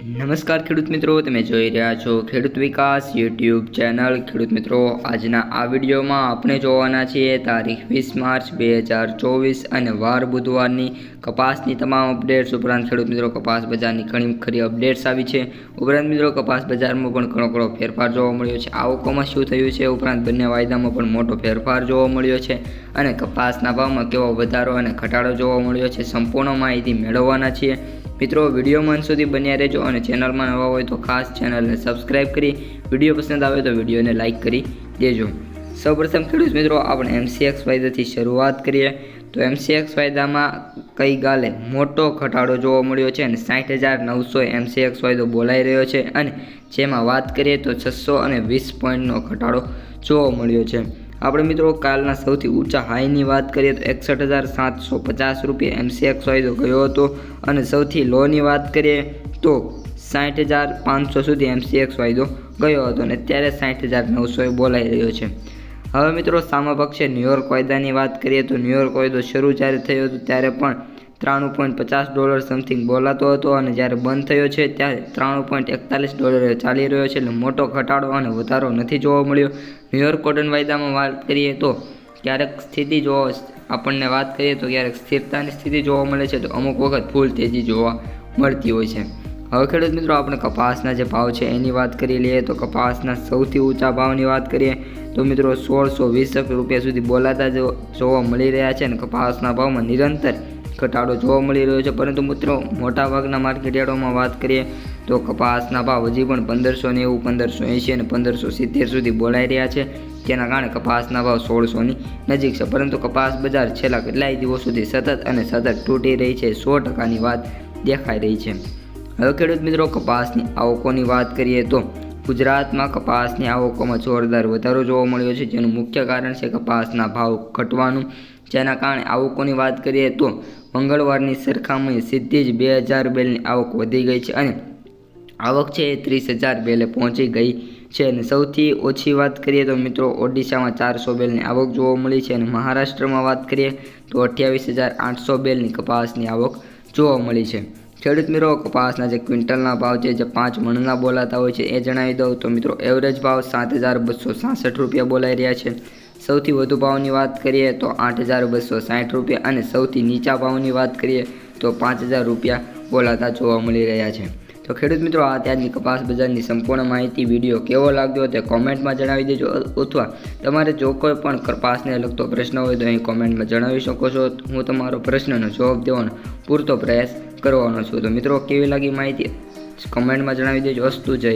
નમસ્કાર ખેડૂત મિત્રો, તમે જોઈ રહ્યા છો ખેડૂત વિકાસ યુટ્યુબ ચેનલ. ખેડૂત મિત્રો, આજના આ વિડીયોમાં આપણે જોવાના છીએ તારીખ વીસ માર્ચ બે હજાર ચોવીસ અને વાર બુધવારની કપાસની તમામ અપડેટ્સ. ઉપરાંત ખેડૂત મિત્રો, કપાસ બજારની ઘણી ખરી અપડેટ્સ આવી છે. ઉપરાંત મિત્રો, કપાસ બજારમાં પણ ઘણો ઘણો ફેરફાર જોવા મળ્યો છે. આવકોમાં શું થયું છે? ઉપરાંત બંને વાયદામાં પણ મોટો ફેરફાર જોવા મળ્યો છે અને કપાસના ભાવમાં કેવો વધારો અને ઘટાડો જોવા મળ્યો છે, સંપૂર્ણ માહિતી મેળવવાના છીએ. મિત્રો વિડીયોમાં અંત સુધી બન્યા રહેજો અને ચેનલમાં નવા હોય તો ખાસ ચેનલને સબસ્ક્રાઈબ કરી, વીડિયો પસંદ આવે તો વિડીયોને લાઇક કરી દેજો. સૌપ્રથમ ખેડૂત મિત્રો, આપણે એમસીએક્સ વાયદાથી શરૂઆત કરીએ. તો એમસીએક્સ વાયદામાં કઈ ગાલે મોટો ઘટાડો જોવા મળ્યો છે અને સાઠ હજાર નવસો એમસીએક્સ વાયદો બોલાઈ રહ્યો છે અને જેમાં વાત કરીએ તો છસો અને વીસ પોઈન્ટનો ઘટાડો જોવા મળ્યો છે. આપણે મિત્રો કાલના સૌથી ઊંચા હાઈની વાત કરીએ તો એકસઠ હજાર સાતસો પચાસ રૂપિયા એમસીએક્સ વાયદો ગયો હતો. અને સૌથી લોની વાત કરીએ તો સાઠ હજાર પાંચસો સુધી એમસીએક્સ વાયદો ગયો હતો અને અત્યારે સાઠ હજાર નવસોએ બોલાઈ રહ્યો છે. હવે મિત્રો સામા પક્ષે ન્યુયોર્ક વાયદાની વાત કરીએ તો ન્યુયોર્ક વાયદો શરૂ જ્યારે થયો હતો ત્યારે પણ ત્રાણું પોઈન્ટ પચાસ ડોલર સમથિંગ બોલાતો હતો અને જ્યારે બંધ થયો છે ત્યારે ત્રાણું પોઈન્ટ એકતાલીસ ડોલરે ચાલી રહ્યો છે એટલે મોટો ઘટાડો અને વધારો નથી જોવા મળ્યો. ન્યુયોર્ક કોટન વાયદામાં વાત કરીએ તો ક્યારેક સ્થિતિ જોવા આપણને વાત કરીએ તો ક્યારેક સ્થિરતાની સ્થિતિ જોવા મળે છે તો અમુક વખત ફૂલ તેજી જોવા મળતી હોય છે. હવે ખેડૂત મિત્રો આપણે કપાસના જે ભાવ છે એની વાત કરી લઈએ તો કપાસના સૌથી ઊંચા ભાવની વાત કરીએ તો મિત્રો સોળસો વીસ રૂપિયા સુધી બોલાતા જોવા મળી રહ્યા છે અને કપાસના ભાવમાં નિરંતર ઘટાડો જોવા મળી રહ્યો છે. પરંતુ મિત્રો, મોટાભાગના માર્કેટયાર્ડોમાં વાત કરીએ તો કપાસના ભાવ હજી પણ પંદરસો નેવું પંદરસો એંશી અને પંદરસો સિત્તેર સુધી બોલાઈ રહ્યા છે. જેના કારણે કપાસના ભાવ સોળસોની નજીક છે. પરંતુ કપાસ બજાર છેલ્લા કેટલાય દિવસ સુધી સતત અને સતત તૂટી રહી છે. સો ટકાની વાત દેખાઈ રહી છે. હવે ખેડૂત મિત્રો, કપાસની આવકોની વાત કરીએ તો ગુજરાતમાં કપાસની આવકોમાં જોરદાર વધારો જોવા મળ્યો છે. જેનું મુખ્ય કારણ છે કપાસના ભાવ ઘટવાનું. જેના કારણે આવકોની વાત કરીએ તો મંગળવારની સરખામણીએ સીધી જ બે હજાર બેલની આવક વધી ગઈ છે અને આવક છે એ ત્રીસ હજાર બેલે પહોંચી ગઈ છે. અને સૌથી ઓછી વાત કરીએ તો મિત્રો ઓડિશામાં ચારસો બેલની આવક જોવા મળી છે અને મહારાષ્ટ્રમાં વાત કરીએ તો અઠ્યાવીસ હજાર આઠસો બેલની કપાસની આવક જોવા મળી છે. ખેડૂત મિત્રો, કપાસના જે ક્વિન્ટલના ભાવ છે, જે પાંચ મણના બોલાતા હોય છે, એ જણાવી દઉં તો મિત્રો એવરેજ ભાવ સાત હજાર બસો સાસઠ રૂપિયા બોલાઈ રહ્યા છે. સૌથી વધુ ભાવની વાત કરીએ તો આઠ હજાર બસો સાઠ રૂપિયા અને સૌથી નીચા ભાવની વાત કરીએ તો પાંચ હજાર રૂપિયા બોલાતા જોવા મળી રહ્યા છે. તો ખેડૂત મિત્રો, આ ત્યારની કપાસ બજારની સંપૂર્ણ માહિતી, વીડિયો કેવો લાગ્યો તે કોમેન્ટમાં જણાવી દેજો. અથવા તમારે જો કોઈ પણ કપાસને લગતો પ્રશ્ન હોય તો અહીં કોમેન્ટમાં જણાવી શકો છો. હું તમારો પ્રશ્નનો જવાબ દેવાનો પૂરતો પ્રયાસ કરવાનો છું. તો મિત્રો, કેવી લાગી માહિતી? કમેન્ટમાં જણાવી દેજો. વસ્તુ જય